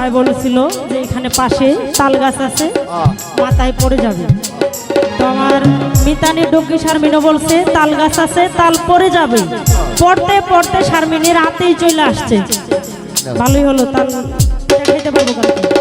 সবাই বলেছিল যে এখানে পাশে তাল গাছ আছে, মাথায় পড়ে যাবে। তো আমার মিতানি ডঙ্কি শারমিনও বলছে, তাল গাছ আছে, তাল পড়ে যাবে। পড়তে পড়তে শারমিনের রাতেই চলে আসছে। ভালোই হলো তাল খেতে পারব কালকে।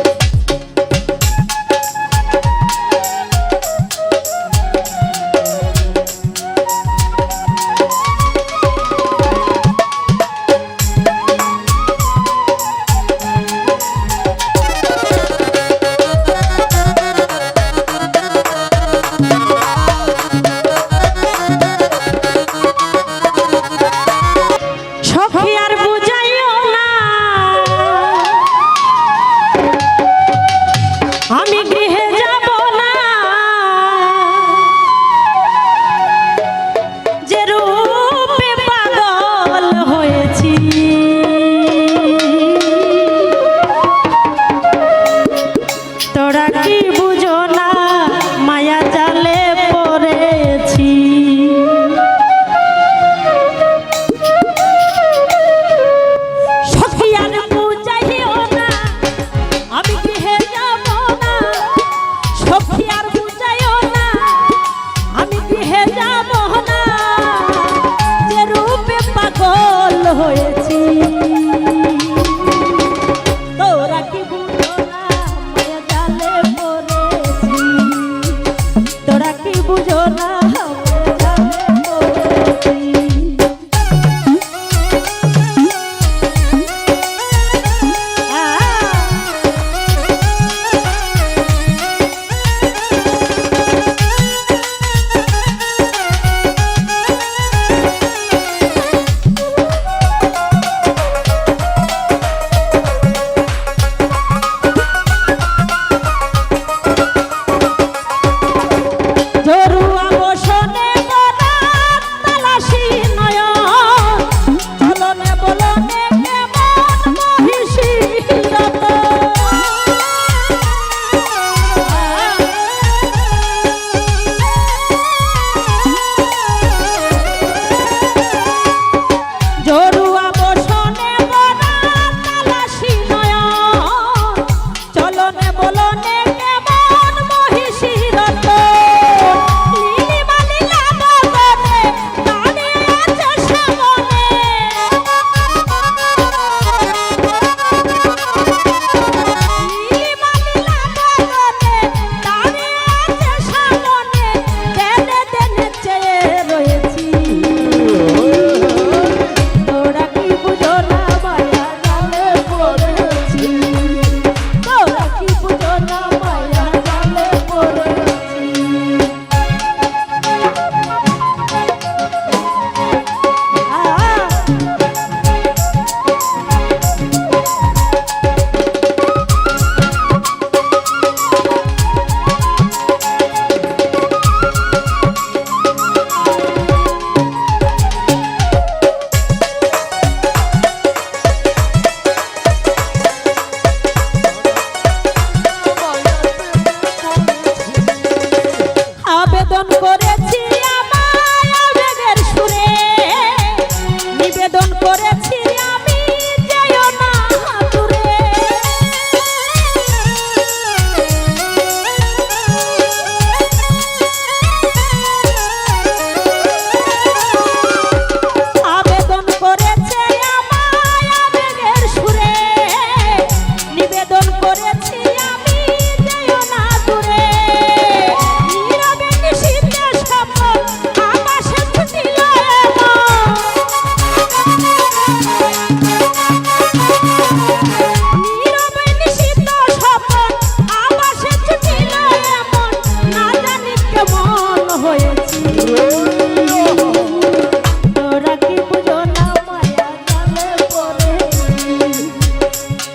হয়েছি।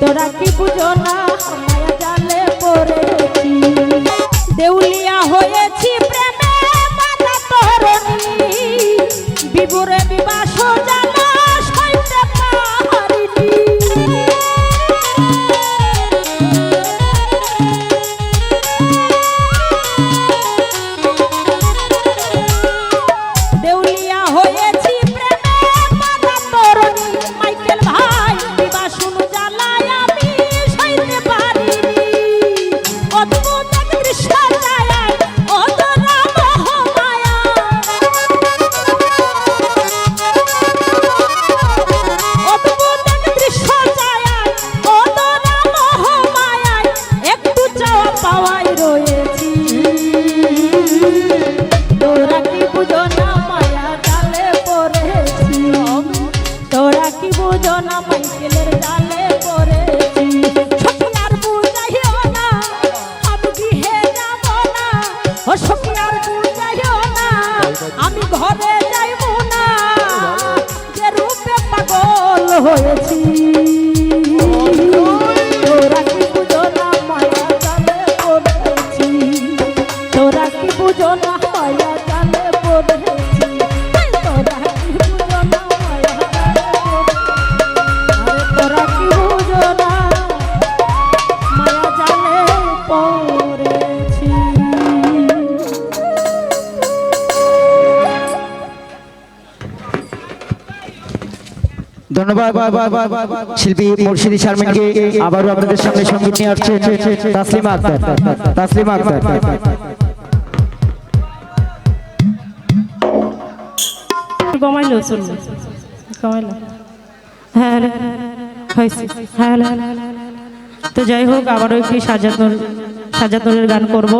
তোরা কি বুঝো না মায়া জালে পড়েছি। দেউলিয়া হয়েছি প্রেমে মাতা তরণী বিবুরে বিবাহ কমাইলো হ্যাঁ তো যাই হোক, আবারও একটি সাজাতন সাজাতনের গান করব।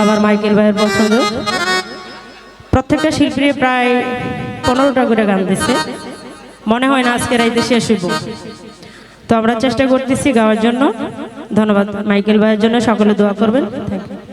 আবার মাইকেল ভাইয়ের পছন্দ। প্রত্যেকটা শিল্পী প্রায় পনেরোটা করে গান দিছে। মনে হয় না আজকের রাইতে শেষ হইব তো আমরা চেষ্টা করতেছি গাওয়ার জন্য। ধন্যবাদ মাইকেল ভাইয়ের জন্য সকলে দোয়া করবেন। Thank you